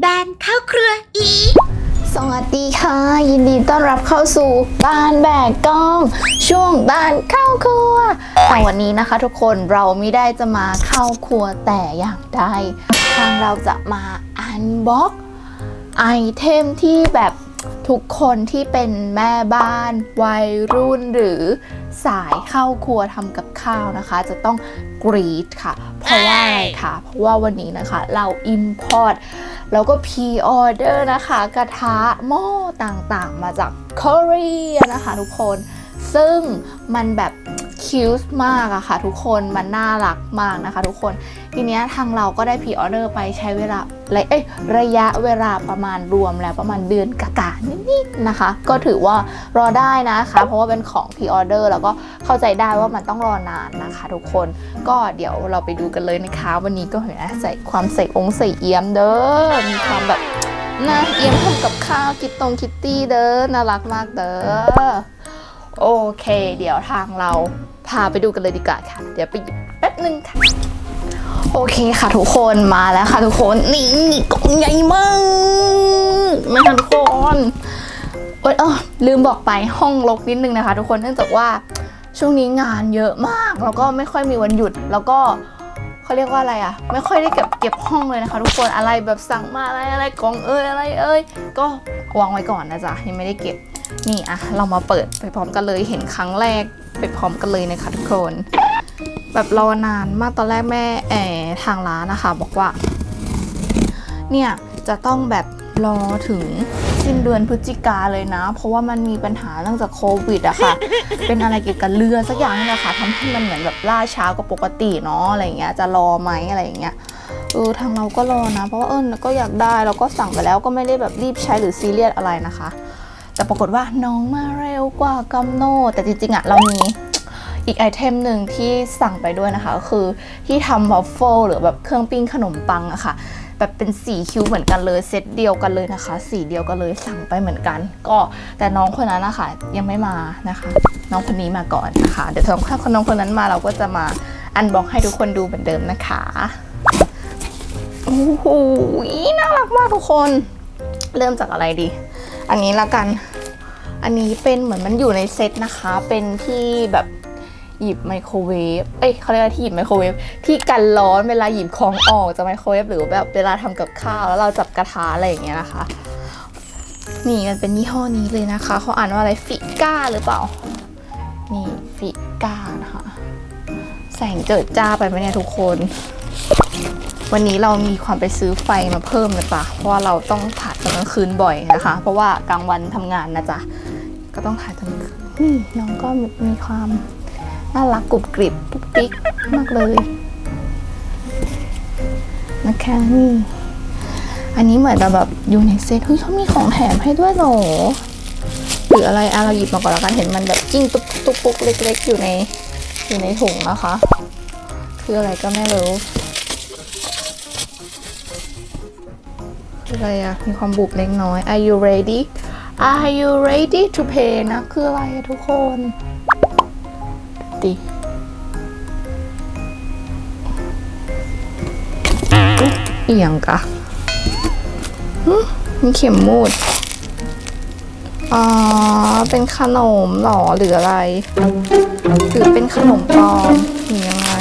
แบนเข้าเครืออี สวัสดีค่ะ ยินดีต้อนรับเข้าสู่บ้านแบกกล้อง ช่วงบ้านเข้าครัวแต่วันนี้นะคะ ทุกคนเราไม่ได้จะมาเข้าครัวแต่อย่างใดทางเราจะมาอันบ็อกไอเทมที่แบบ ทุกคนที่เป็นแม่บ้านวัยรุ่นหรือสายเข้าครัวทำกับข้าวนะคะ จะต้องกรีดค่ะ เพราะว่าอะไรคะเพราะว่าวันนี้นะคะเราอิมพอร์ตแล้วก็พีออเดอร์นะคะ กระทะหม้อต่างๆ มาจากเกาหลีนะคะทุกคน ซึ่งมันแบบคิวส์มากอะค่ะทุกคนมันน่ารักมากนะคะทุกคนทีเนี้ยทางเราก็ได้พ r ออเดอร์ไปใช้เวลาระเอ้ยระยะเวลาประมาณรวมแล้วประมาณเดือนกะๆนิดๆนะคะ ก็ถือว่ารอได้นะคะ เพราะว่าเป็นของพ r ออเดอร์แล้วก็เข้าใจได้ว่ามันต้องรอนานนะคะ ทุกคนก็เดี๋ยวเราไปดูกันเลยนะคะ วันนี้ก็เห็นนะใส่ความใส่องค์ใส่เอี่ยมเด้อมีความแบบน่าเอี่ยมทำกับข้าวคิดตรงคิตตี้เด้อน่ารักมากเด้อ โอเค เดี๋ยวทางเราพาไปดูกันเลยดีกว่าค่ะ เดี๋ยวไปหยิบแป๊บนึงค่ะ โอเคค่ะทุกคนมาแล้วค่ะทุกคนนี่กล่องใหญ่มากมาค่ะทุกคนโอ๊ยเออลืมบอกไปห้องรกนิดนึงนะคะ ทุกคนเนื่องจากว่าช่วงนี้งานเยอะมากแล้วก็ไม่ค่อยมีวันหยุดแล้วก็เขาเรียกว่าอะไรอะไม่ค่อยได้เก็บเก็บห้องเลยนะคะ ทุกคนอะไรแบบสั่งมาอะไรอะไรกล่องเอ้ยอะไรเอ้ยก็วางไว้ก่อนนะจ๊ะยังไม่ได้เก็บ นี่อะเรามาเปิดไปพร้อมกันเลยเห็นครั้งแรกไปพร้อมกันเลยนะคะทุกคน แบบรอนานมากตอนแรกแม่แอทางร้านนะคะ บอกว่า เนี่ยจะต้องแบบรอถึงสิ้นเดือนพฤศจิกาเลยนะ เพราะว่ามันมีปัญหาเรื่องจากโควิดอะค่ะ เป็นอะไรเกี่ยวกับเรือสักอย่างนี่แหละค่ะทำให้มันเหมือนแบบล่าช้ากว่าปกติเนาะอะไรอย่างเงี้ยจะรอไหมอะไรอย่างเงี้ยเออทางเราก็รอนะ เพราะว่าเออก็อยากได้เราก็สั่งไปแล้วก็ไม่ได้แบบรีบใช้หรือซีเรียสอะไรนะคะ แต่ปรากฏว่าน้องมาเร็วกว่ากำหนดแต่จริงๆอะเรามีอีกไอเทมหนึ่งที่สั่งไปด้วยนะคะก็คือที่ทำวอฟเฟิลหรือแบบเครื่องปิ้งขนมปังอะค่ะแบบเป็นสีคิ้วเหมือนกันเลยเซตเดียวกันเลยนะคะ สีเดียวกันเลยสั่งไปเหมือนกัน ก็แต่น้องคนนั้นนะคะยังไม่มานะคะ น้องคนนี้มาก่อนนะคะ เดี๋ยวถ้าคนน้องคนนั้นมาเราก็จะมาอันบ็อกให้ทุกคนดูเหมือนเดิมนะคะโอ้โหน่ารักมากทุกคน เริ่มจากอะไรดี อันนี้ละกัน อันนี้เป็นเหมือนมันอยู่ในเซตนะคะ เป็นที่แบบหยิบไมโครเวฟ เอ้ยเขาเรียกว่าที่หยิบไมโครเวฟที่กันร้อนเวลาหยิบของออกจากไมโครเวฟหรือแบบเวลาทำกับข้าวแล้วเราจับกระทะอะไรอย่างเงี้ยนะคะ นี่มันเป็นยี่ห้อนี้เลยนะคะ เขาอ่านว่าอะไรฟิก้าหรือเปล่า นี่ฟิก้านะคะ แสงเจิดจ้าไปไหมเนี่ยทุกคน วันนี้เรามีความไปซื้อไฟมาเพิ่มนะจ๊ะเพราะว่าเราต้องถ่ายตอนกลางคืนบ่อยนะคะ เพราะว่ากลางวันทำงานนะจ๊ะก็ต้องถ่ายตอนกลางคืนนี่น้องก็มีความน่ารักกรุบกริบปุ๊กปิ๊กมากเลยนะคะนี่อันนี้เหมือนจะแบบอยู่ในเซ็ตเฮ้ยเขามีของแถมให้ด้วยหรอหรืออะไรอะเราหยิบมาก่อนแล้วกันเห็นมันแบบจิ้งตุ๊กตุ๊กปุ๊กเล็ก ๆ อยู่ในอยู่ในถุงนะคะ คืออะไรก็ไม่รู้ อะไรอะมีความบุบเล็กน้อย Are you ready Are you ready to pay นะ คืออะไรอะทุกคนดิอุ๊ยเอียงกะมีเข็มมูดอ๋อ เป็นขนมหรอหรืออะไร หรือเป็นขนมปลอมหรือยังไง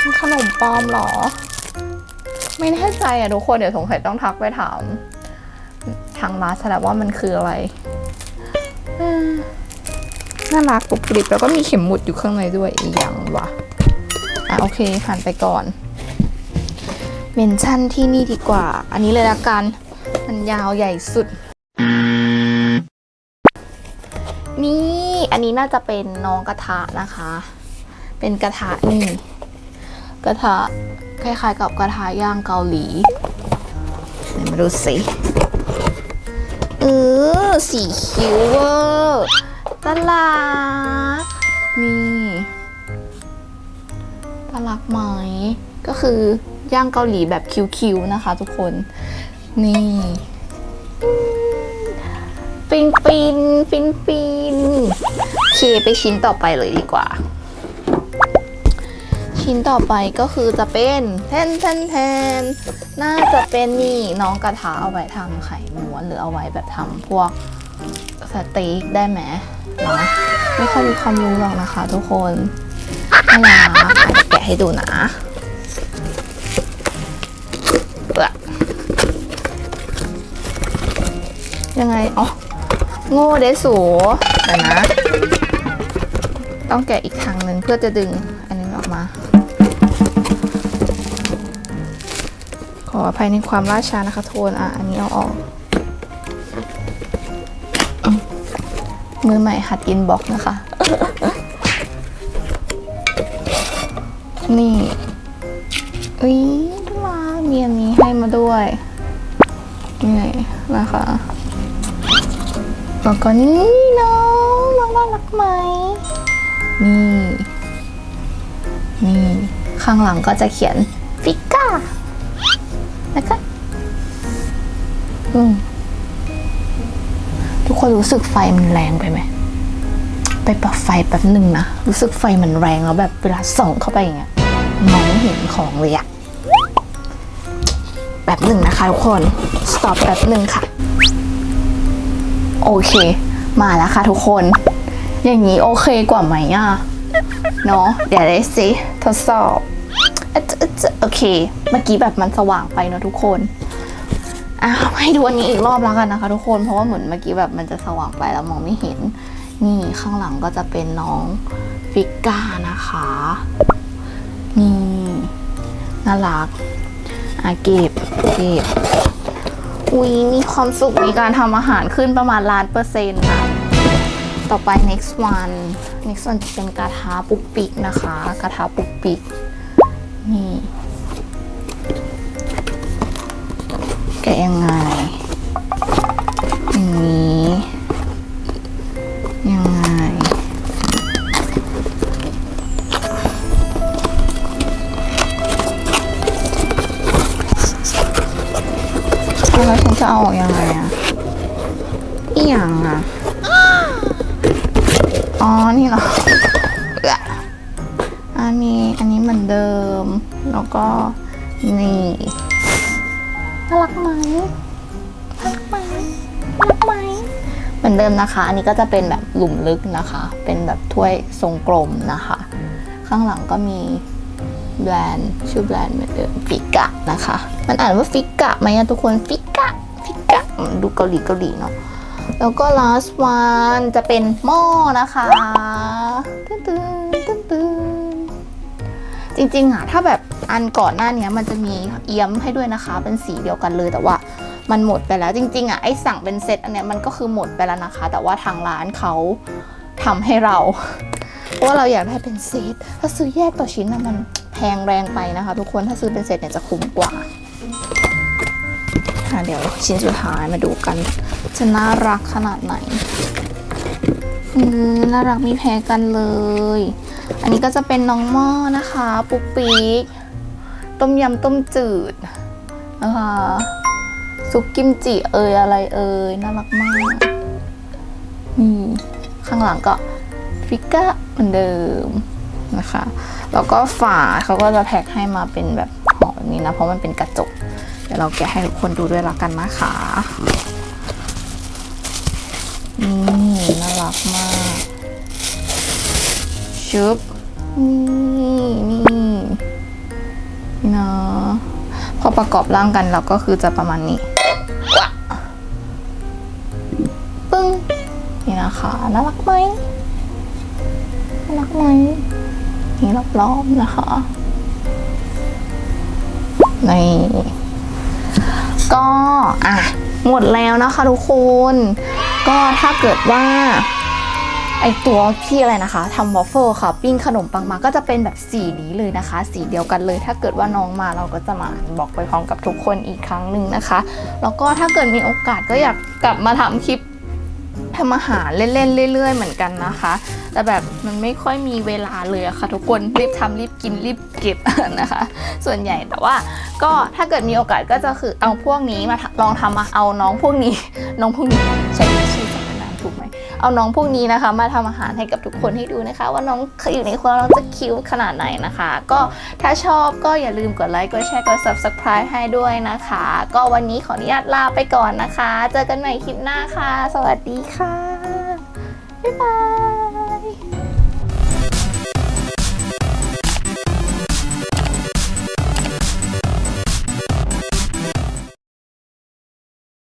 เป็นขนมปลอมหรอ ไม่แน่ใจอะทุกคนเดี๋ยวสงสัยต้องทักไปถาม ทางร้านแสดงว่ามันคืออะไรน่ารักกรุบกริบแล้วก็มีเข็มหมุดอยู่ข้างในด้วยอีกอย่างวะอะโอเคผ่านไปก่อน เมนชั่นที่นี่ดีกว่า อันนี้เลยละกัน มันยาวใหญ่สุด นี่ อันนี้น่าจะเป็นน้องกระทะนะคะ เป็นกระทะนี่ กระทะคล้ายๆกับกระทะย่างเกาหลีไหนมาดูสิเออสีคิ้วเวอร์น่ารักนี่น่ารักไหมก็คือย่างเกาหลีแบบคิ้วๆนะคะทุกคน นี่ฟินฟินฟินฟินโอเคไปชิ้นต่อไปเลยดีกว่า ชิ้นต่อไปก็คือจะเป็นแทนแทนแทนน่าจะเป็นนี่น้องกระทะเอาไว้ทำไข่ม้วนหรือเอาไว้แบบทำพวกสเต็กได้ไหมเนาะไม่ค่อยมีความรู้หรอกนะคะทุกคนน่ารักอะแกะให้ดูนะเปลือกยังไง อ๋อ โง่เดสูเดี๋ยวนะ ต้องแกะอีกทางหนึ่งเพื่อจะดึงอันนี้ออกมา ออภัยในความล่าช้านะคะโทนอะอันนี้เอาออกอมือใหม่หัดกินบล็อกนะคะ นี่อุ้ยน่ารักมีอันนี้ให้มาด้วยนี่นะคะแล้วก็นี่น้องน้องน่ารักไหมนี่ นี่ ข้างหลังก็จะเขียนฟิก้า แล้วก็อืมทุกคนรู้สึกไฟมันแรงไปไหม ไปปรับไฟแป๊บหนึ่งนะ รู้สึกไฟมันแรงแล้วแบบเวลาส่องเข้าไปอย่างเงี้ยมองไม่เห็นของเลยอะแบบหนึ่งนะคะทุกคน สต็อปแป๊บหนึ่งค่ะ โอเค มาแล้วค่ะทุกคน อย่างนี้โอเคกว่าไหมอะ เนาะเดี๋ยวได้สิ ทดสอบ โอเค เมื่อกี้แบบมันสว่างไปเนอะทุกคนอะให้ดูอันนี้อีกรอบแล้วกันนะคะ ทุกคนเพราะว่าเหมือนเมื่อกี้แบบมันจะสว่างไปแล้วมองไม่เห็น นี่ข้างหลังก็จะเป็นน้องฟิก้านะคะ นี่น่ารักอะเก็บเก็บอุ้ยมีความสุขในการทำอาหารขึ้นประมาณล้านเปอร์เซ็นต์ค่ะต่อไป next one next one จะเป็นกระทะปุกปิกนะคะ กระทะปุกปิก นี่ อันนี้อันนี้เหมือนเดิม แล้วก็นี่น่ารักไหมน่ารักไหมน่ารักไหมเหมือนเดิมนะคะ อันนี้ก็จะเป็นแบบหลุมลึกนะคะ เป็นแบบถ้วยทรงกลมนะคะ ข้างหลังก็มีแบรนด์ชื่อแบรนด์เหมือนเดิมฟิกะนะคะ มันอ่านว่าฟิกะไหมอะทุกคนฟิกะฟิกะดูเกาหลีเกาหลีเนาะแล้วก็ last one จะเป็นหม้อนะคะตึ้นตึ้นตึ้นตึ้น จริงๆอะถ้าแบบอันก่อนหน้านี้มันจะมีเอี้ยมให้ด้วยนะคะ เป็นสีเดียวกันเลยแต่ว่ามันหมดไปแล้วจริงๆอะไอสั่งเป็นเซตอันเนี้ยมันก็คือหมดไปแล้วนะคะ แต่ว่าทางร้านเขาทำให้เรา เพราะว่าเราอยากได้เป็นเซตถ้าซื้อแยกต่อชิ้นอะมันแพงแรงไปนะคะ ทุกคนถ้าซื้อเป็นเซตเนี่ยจะคุ้มกว่าค่ะเดี๋ยวชิ้นสุดท้ายมาดูกันจะน่ารักขนาดไหนอืมน่ารักมีแพ้กันเลย อันนี้ก็จะเป็นน้องหม้อนะคะ ปุกปีกต้มยำต้มจืดนะคะซุปกิมจิเอยอะไรเอยน่ารักมากนี่ข้างหลังก็ฟิกะเหมือนเดิมนะคะแล้วก็ฝาเขาก็จะแพ็คให้มาเป็นแบบห่อแบบนี้นะ เพราะมันเป็นกระจก เดี๋ยวเราแกะให้ทุกคนดูด้วยละกันนะคะนี่น่ารักมาก ชุบนี่นี่นี่นะพอประกอบร่างกันเราก็คือจะประมาณนี้ปึ้งนี่นะคะน่ารักไหมน่ารักไหมนี่รอบๆนะคะนี่ก็อะหมดแล้วนะคะทุกคน ก็ถ้าเกิดว่า ไอตัวพี่อะไรนะคะทำวอฟเฟิลค่ะ ปิ้งขนมปังมาก็จะเป็นแบบสีนี้เลยนะคะ สีเดียวกันเลย ถ้าเกิดว่าน้องมาเราก็จะมาบอกไปพร้อมกับทุกคนอีกครั้งหนึ่งนะคะ แล้วก็ถ้าเกิดมีโอกาสก็อยากกลับมาทำคลิปทำอาหารเล่นๆเรื่อยๆเหมือนกันนะคะ แต่แบบมันไม่ค่อยมีเวลาเลยอะค่ะ ทุกคนรีบทำรีบกินรีบเก็บนะคะ ส่วนใหญ่แต่ว่าก็ถ้าเกิดมีโอกาสก็จะคือเอาพวกนี้มาลองทำมาเอาน้องพวกนี้ น้องพวกนี้ใช้ เอาน้องพวกนี้นะคะ มาทำอาหารให้กับทุกคนให้ดูนะคะ ว่าน้องอยู่ในครัวน้องจะคิ้วขนาดไหนนะคะ ก็ถ้าชอบก็อย่าลืมกดไลค์กดแชร์กด subscribe ให้ด้วยนะคะ ก็วันนี้ขออนุญาตลาไปก่อนนะคะ เจอกันใหม่คลิปหน้าค่ะ สวัสดีค่ะบ๊ายบาย